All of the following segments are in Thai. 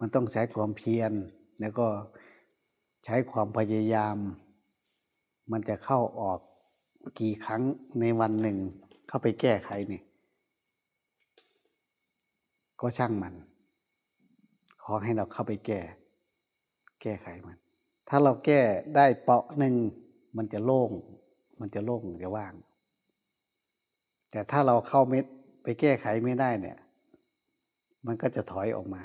มันต้องใช้ความเพียร แล้วก็ใช้ความพยายาม มันจะเข้าออกกี่ครั้งในวันหนึ่ง เข้าไปแก้ไขนี่ ก็ช่างมัน ขอให้เราเข้าไปแก้ แก้ไขมัน ถ้าเราแก้ได้เปาะหนึ่งมันจะโล่ง มันจะโล่งจะว่าง แต่ถ้าเราเข้าเม็ดไปแก้ไขไม่ได้เนี่ย มันก็จะถอยออกมา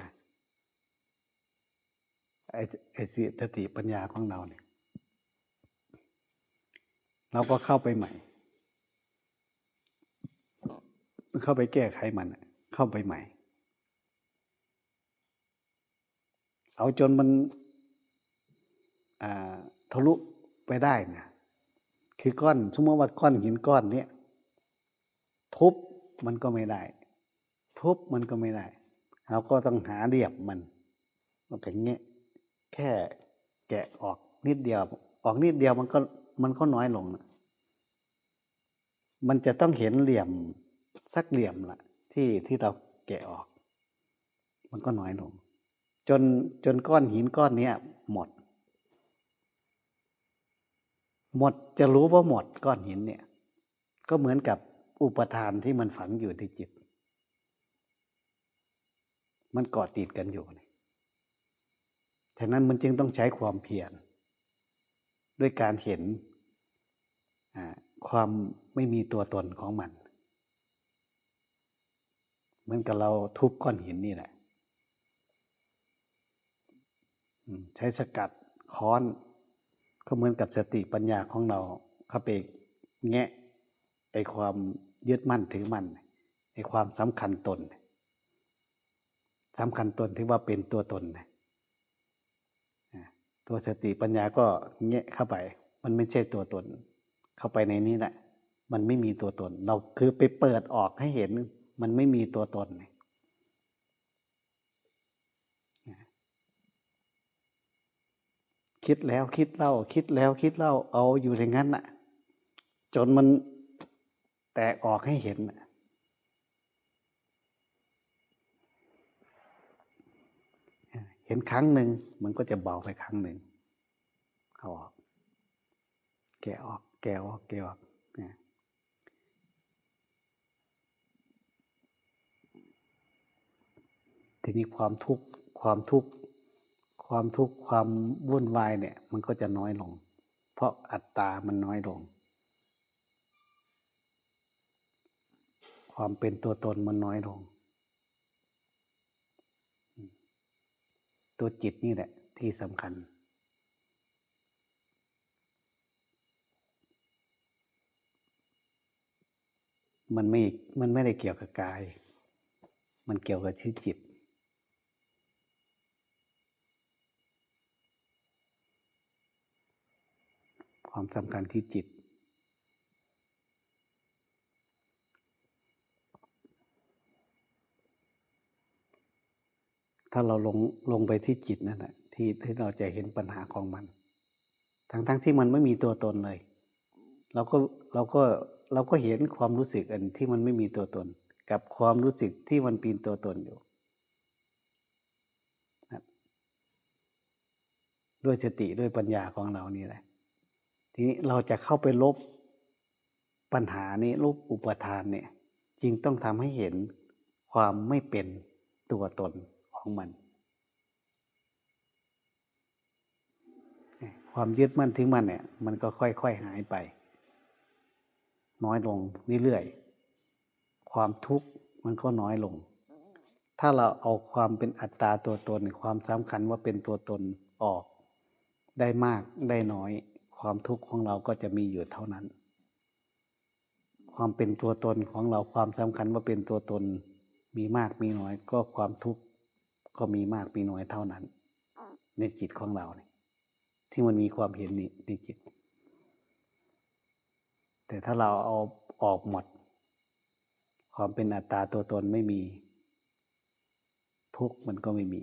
ไอ้ไอ้สติปัญญาของเราเนี่ย เราก็เข้าไปใหม่ เข้าไปแก้ไขมัน เข้าไปใหม่ เอาจนมันทะลุไปได้นะคือก้อน สมมติว่าก้อนหินก้อนเนี้ยทุบมันก็ไม่ได้ ทุบมันก็ไม่ได้ เราก็ต้องหาเรียบมันมันเป็นเงี้ย แค่แกะออกนิดเดียว ออกนิดเดียวมันก็มันก็น้อยลงนะมันจะต้องเห็นเหลี่ยมสักเหลี่ยมละที่ที่เราแกะออก มันก็น้อยลง จนจนก้อนหินก้อนนี้หมด หมดจะรู้ว่าหมดก้อนหินเนี่ย ก็เหมือนกับอุปทานที่มันฝังอยู่ในจิต มันเกาะติดกันอยู่ ฉะนั้นมันจึงต้องใช้ความเพียรด้วยการเห็นความไม่มีตัวตนของมัน เหมือนกับเราทุบก้อนหินนี่แหละใช้สกัดค้อน ก็เหมือนกับสติปัญญาของเราเข้าไปแงะไอความยึดมั่นถือมั่นไอความสำคัญตนสำคัญตนที่ว่าเป็นตัวตน ตัวสติปัญญาก็แงะเข้าไป มันไม่ใช่ตัวตน เข้าไปในนี้แหละ มันไม่มีตัวตน เราคือไปเปิดออกให้เห็น มันไม่มีตัวตนคิดแล้วคิดเล่า คิดแล้วคิดเล่าเอาอยู่อย่างนั้นน่ะ จนมันแตกออกให้เห็นเห็นครั้งหนึ่งมันก็จะเบาไปครั้งหนึ่งเอาออก แกออก แกออก แกออกเนี่ยทีนี้ความทุกข์ความทุกข์ความทุกข์ความวุ่นวายเนี่ย มันก็จะน้อยลง เพราะอัตตามันน้อยลง ความเป็นตัวตนมันน้อยลง ตัวจิตนี่แหละ ที่สำคัญ มันไม่ มันไม่ได้เกี่ยวกับกาย มันเกี่ยวกับที่จิต ความสำคัญที่จิต ถ้าเราลงลงไปที่จิตนั่นแหละที่ที่เราจะเห็นปัญหาของมัน ทั้งทั้งที่มันไม่มีตัวตนเลย เราก็เราก็เราก็เห็นความรู้สึกอันที่มันไม่มีตัวตน กับความรู้สึกที่มันปีนตัวตนอยู่ด้วยสติด้วยปัญญาของเรานี่แหละ ทีนี้เราจะเข้าไปลบปัญหานี้ลบอุปทานเนี่ยจึงต้องทำให้เห็นความไม่เป็นตัวตน ของมัน ความยึดมั่นถึงมันเนี่ย มันก็ค่อยๆหายไป น้อยลงเรื่อยๆความทุกข์มันก็น้อยลง ถ้าเราเอาความเป็นอัตตาตัวตน ความสำคัญว่าเป็นตัวตนออก ได้มากได้น้อย ความทุกข์ของเราก็จะมีอยู่เท่านั้นความเป็นตัวตนของเราความสำคัญว่าเป็นตัวตนมีมากมีน้อยก็ความทุกข์ ก็มีมากมีน้อยเท่านั้น ในจิตของเราเนี่ยที่มันมีความเห็นนี้ในจิต แต่ถ้าเราเอาออกหมด ความเป็นอัตตาตัวตนไม่มี ทุกข์มันก็ไม่มี